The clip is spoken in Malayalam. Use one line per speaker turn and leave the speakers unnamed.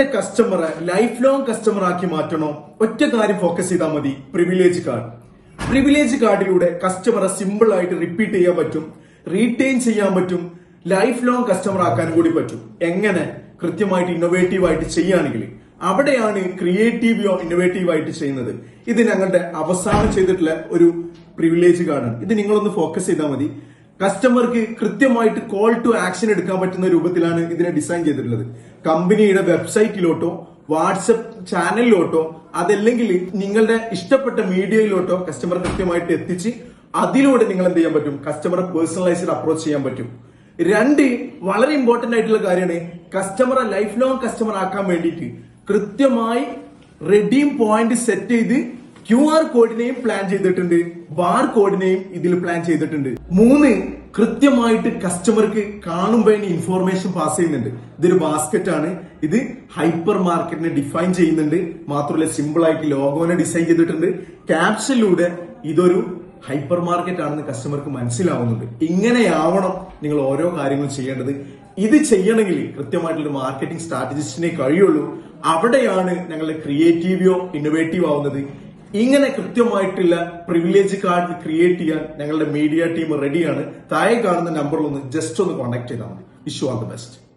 നിങ്ങളുടെ കസ്റ്റമറെ ലൈഫ് ലോങ് കസ്റ്റമർ ആക്കി മാറ്റണോ. ഒറ്റ കാര്യം ഫോക്കസ് ചെയ്താൽ മതി. പ്രിവിലേജ് കാർഡ് പ്രിവിലേജ് കാർഡിലൂടെ കസ്റ്റമറെ സിമ്പിൾ ആയിട്ട് റിപ്പീറ്റ് ചെയ്യാൻ പറ്റും. റീറ്റെയിൻ ചെയ്യാൻ പറ്റും. ലൈഫ് ലോങ് കസ്റ്റമർ ആക്കാനും കൂടി പറ്റും. എങ്ങനെ? കൃത്യമായിട്ട് ഇന്നോവേറ്റീവ് ആയിട്ട് ചെയ്യുകയാണെങ്കിൽ. അവിടെയാണ് യോ ഇന്നോവേറ്റീവ് ആയിട്ട് ചെയ്യുന്നത്. ഇത് ഞങ്ങളുടെ അവസാനം ചെയ്തിട്ടുള്ള ഒരു പ്രിവിലേജ് കാർഡാണ് ഇത് നിങ്ങളൊന്ന് ഫോക്കസ് ചെയ്താൽ മതി. കസ്റ്റമർക്ക് കൃത്യമായിട്ട് കോൾ ടു ആക്ഷൻ എടുക്കാൻ പറ്റുന്ന രൂപത്തിലാണ് ഇതിനെ ഡിസൈൻ ചെയ്തിട്ടുള്ളത്. കമ്പനിയുടെ വെബ്സൈറ്റിലോട്ടോ വാട്സപ്പ് ചാനലിലോട്ടോ അതല്ലെങ്കിൽ നിങ്ങളുടെ ഇഷ്ടപ്പെട്ട മീഡിയയിലോട്ടോ കസ്റ്റമർ കൃത്യമായിട്ട് എത്തിച്ച് അതിലൂടെ നിങ്ങൾ എന്ത് ചെയ്യാൻ പറ്റും? കസ്റ്റമറെ പേഴ്സണലൈസ്ഡ് അപ്രോച്ച് ചെയ്യാൻ പറ്റും. രണ്ട് വളരെ ഇമ്പോർട്ടന്റ് ആയിട്ടുള്ള കാര്യമാണ് കസ്റ്റമറെ ലൈഫ് ലോങ് കസ്റ്റമർ ആക്കാൻ വേണ്ടിയിട്ട് കൃത്യമായി റെഡീം പോയിന്റ് സെറ്റ് ചെയ്ത് ക്യു ആർ കോഡിനെയും പ്ലാൻ ചെയ്തിട്ടുണ്ട്. ബാർ കോഡിനെയും ഇതിൽ പ്ലാൻ ചെയ്തിട്ടുണ്ട്. മൂന്ന് കൃത്യമായിട്ട് കസ്റ്റമർക്ക് കാണുമ്പോൾ ഇൻഫോർമേഷൻ പാസ് ചെയ്യുന്നുണ്ട്. ഇതൊരു ബാസ്ക്കറ്റ് ആണ്. ഇത് ഹൈപ്പർ മാർക്കറ്റിനെ ഡിഫൈൻ ചെയ്യുന്നുണ്ട്. മാത്രമല്ല സിമ്പിൾ ആയിട്ട് ലോഗോനെ ഡിസൈൻ ചെയ്തിട്ടുണ്ട്. ക്യാപ്ഷനിലൂടെ ഇതൊരു ഹൈപ്പർ മാർക്കറ്റ് ആണെന്ന് കസ്റ്റമർക്ക് മനസ്സിലാവുന്നുണ്ട്. ഇങ്ങനെയാവണം നിങ്ങൾ ഓരോ കാര്യങ്ങളും ചെയ്യേണ്ടത്. ഇത് ചെയ്യണമെങ്കിൽ കൃത്യമായിട്ടുള്ള മാർക്കറ്റിംഗ് സ്ട്രാറ്റജിസ്റ്റിനെ കഴിയുള്ളൂ. അവിടെയാണ് ഞങ്ങളുടെ ക്രിയേറ്റീവിയോ ഇന്നോവേറ്റീവ് ആവുന്നത്. ഇങ്ങനെ കൃത്യമായിട്ടുള്ള പ്രിവിലേജ് കാർഡ് ക്രിയേറ്റ് ചെയ്യാൻ ഞങ്ങളുടെ മീഡിയ ടീം റെഡിയാണ് താഴെ കാണുന്ന നമ്പറിൽ ഒന്ന് ജസ്റ്റ് ഒന്ന് കോൺടാക്ട് ചെയ്താൽ മതി. Vishu all the best